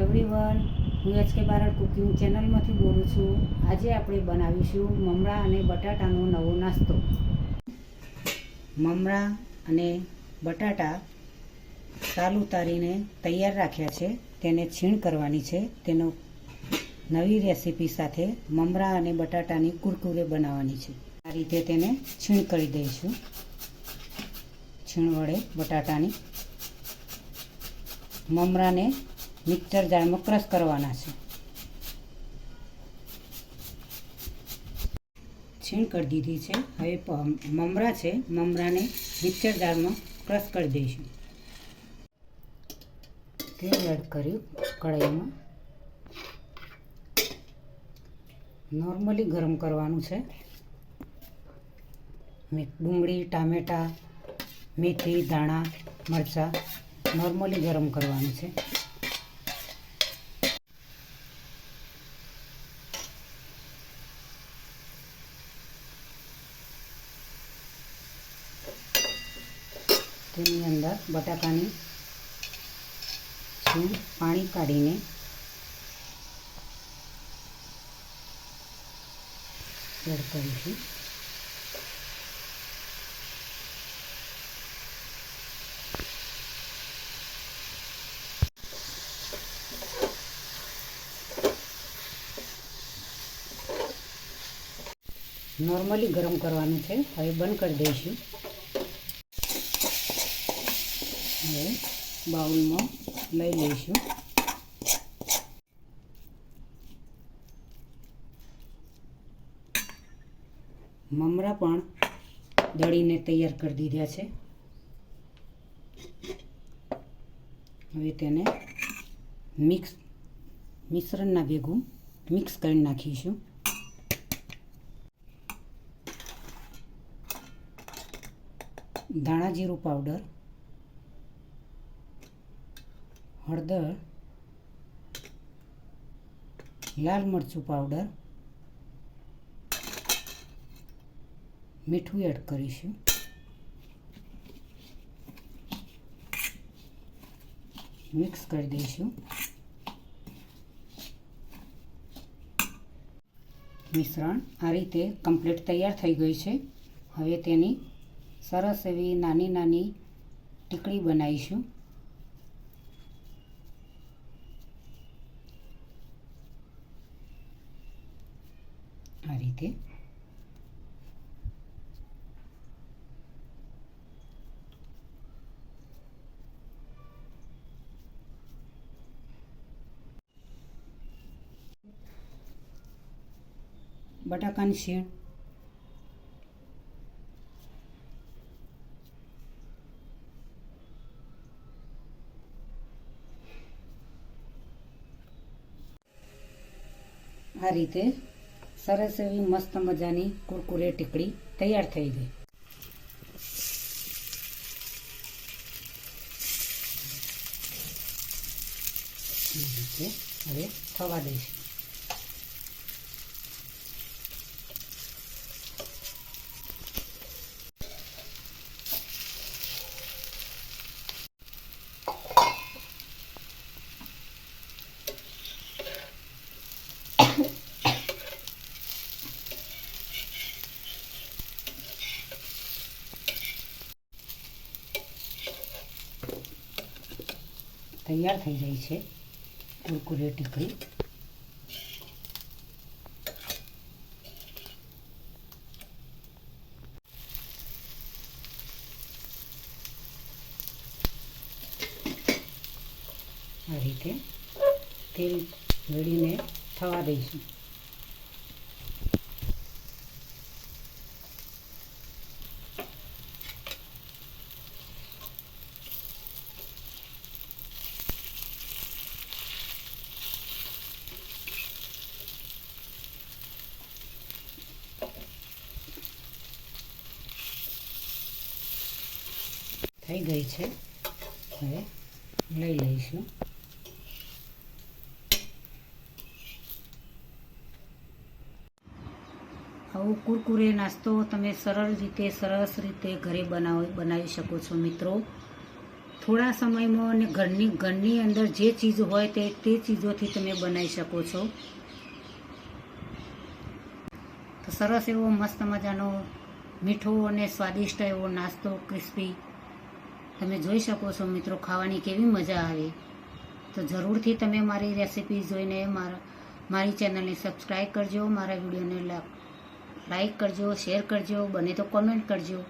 Everyone હું H K Barad cooking ચેનલમાંથી બોલું છું. આજે આપણે બનાવીશું મમરા અને બટાટાનો નવો નાસ્તો. મમરા અને બટાટા સાલ ઉતારીને તૈયાર રાખ્યા છે. તેને છીણ કરવાની છે. તેનો નવી રેસીપી સાથે મમરા અને બટાટાની કુરકુરે બનાવવાની છે. આ રીતે તેને છીણ કરી દઈશું. છીણ વડે બટાટાની મમરાને મિક્સર જારમાં ક્રશ કરવાના છે. છીણ કરી દીધી છે. હવે મમરા છે. મમરાને મિક્સર જારમાં ક્રશ કરી દઈશું. તેલ એડ કર્યું કઢાઈમાં. નોર્મલી ગરમ કરવાનું છે. ડુંગળી, ટામેટાં, મેથી, ધાણા, મરચાં નોર્મલી ગરમ કરવાનું છે. તેની અંદર બટાકાની છીણ પાણી કાઢીને એડ કરીશું. નોર્મલી ગરમ કરવાનું છે. હવે બંધ કરી દઈશું. હવે બાઉલમાં લઈ લઈશું. મમરા પણ દળીને તૈયાર કરી દીધા છે. હવે તેને મિક્સ મિશ્રણના ભેગું મિક્સ કરી નાખીશું. ધાણા જીરું પાવડર હળદર, લાલ મરચું પાવડર, મીઠું એડ કરીશું. મિક્સ કરી દઈશું. મિશ્રણ આ રીતે કમ્પ્લીટ તૈયાર થઈ ગયું છે. હવે તેની સરસ એવી નાની નાની ટીકડી બનાવીશું. આ રીતે બટાકાની શીણ આ રીતે સરસ એવી મસ્ત મજાની કુરકુરે ટીકડી તૈયાર થઈ ગઈ. હવે થવા દઈશું. તૈયાર થઈ જાય છે. કુરકુરે ટીકડી આ રીતે તેલ મેળીને થવા દઈશું. થઈ ગઈ છે. હવે લઈ લઈશું. આવો કુરકુરે નાસ્તો તમે સરળ રીતે, સરસ રીતે ઘરે બનાવી બનાવી શકો છો મિત્રો. થોડા સમયમાં અને ઘરની ઘરની અંદર જે ચીજ હોય તે તે ચીજોથી તમે બનાવી શકો છો. તો સરસ એવો મસ્ત મજાનો મીઠો અને સ્વાદિષ્ટ એવો નાસ્તો, ક્રિસ્પી તમે જોઈ શકો છો મિત્રો, ખાવાની કેવી મજા આવે. તો જરૂરથી તમે મારી રેસીપી જોઈને મારા, મારી ચેનલને સબસ્ક્રાઈબ કરજો, મારા વિડીયોને લાઈક કરજો, શેર કરજો, બને તો કોમેન્ટ કરજો.